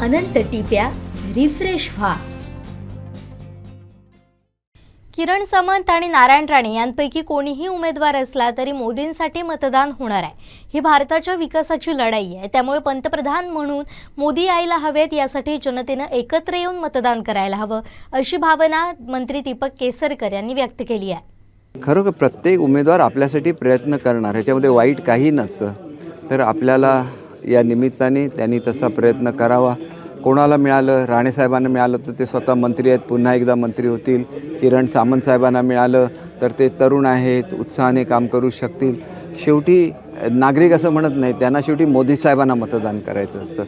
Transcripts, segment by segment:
अनंत टिप्या refresh व्हा. किरण सामंत आणि नारायण राणे यांपैकी कोणीही उमेदवार असला तरी मोदींसाठी मतदान होणार आहे. ही भारताच्या विकासाची लढाई आहे. त्यामुळे पंतप्रधान म्हणून मोदी यायला हवेत यासाठी जनतेनं एकत्र येऊन मतदान करायला हवं अशी भावना मंत्री दीपक केसरकर यांनी व्यक्त केली आहे. खरोखर प्रत्येक उमेदवार आपल्यासाठी प्रयत्न करणार ह्याच्यामध्ये वाईट काही नसतं. तर आपल्याला या निमित्ताने त्यांनी तसा प्रयत्न करावा. कोणाला मिळालं? राणेसाहेबांना मिळालं तर ते स्वतः मंत्री आहेत. पुन्हा एकदा मंत्री होतील. किरण सामंत साहेबांना मिळालं तर ते तरुण आहेत. उत्साहाने काम करू शकतील. शेवटी नागरिक असं म्हणत नाही. त्यांना शेवटी मोदी साहेबांना मतदान करायचं असतं.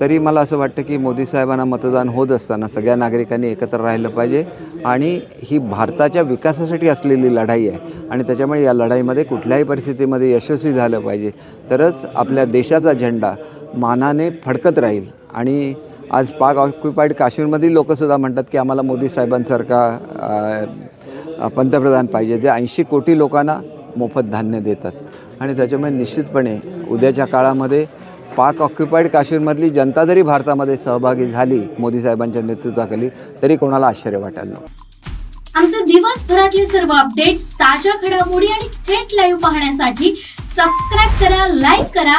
तरी मला असं वाटतं की मोदी साहेबांना मतदान होत असताना सगळ्या नागरिकांनी एकत्र राहिलं पाहिजे. आणि ही भारताच्या विकासासाठी असलेली लढाई आहे. आणि त्याच्यामुळे या लढाईमध्ये कुठल्याही परिस्थितीमध्ये यशस्वी झालं पाहिजे. तरच आपल्या देशाचा झेंडा मानाने फडकत राहील. आणि आज पाक ऑक्युपाईड काश्मीरमधील लोकंसुद्धा म्हणतात की आम्हाला मोदी साहेबांसारखा पंतप्रधान पाहिजे जे ऐंशी कोटी लोकांना मोफत धान्य देतात. आणि त्याच्यामुळे निश्चितपणे उद्याच्या काळामध्ये पाक ऑक्युपाईड काश्मीरमधली जनता जरी भारतामध्ये सहभागी झाली मोदी साहेबांच्या नेतृत्वाखाली तरी कोणाला आश्चर्य वाटायला नको. आमचे दिवसभरातले सर्व अपडेट्स ताज्या घडामोडी आणि थेट लाईव्ह पाहण्यासाठी सबस्क्राईब करा लाईक करा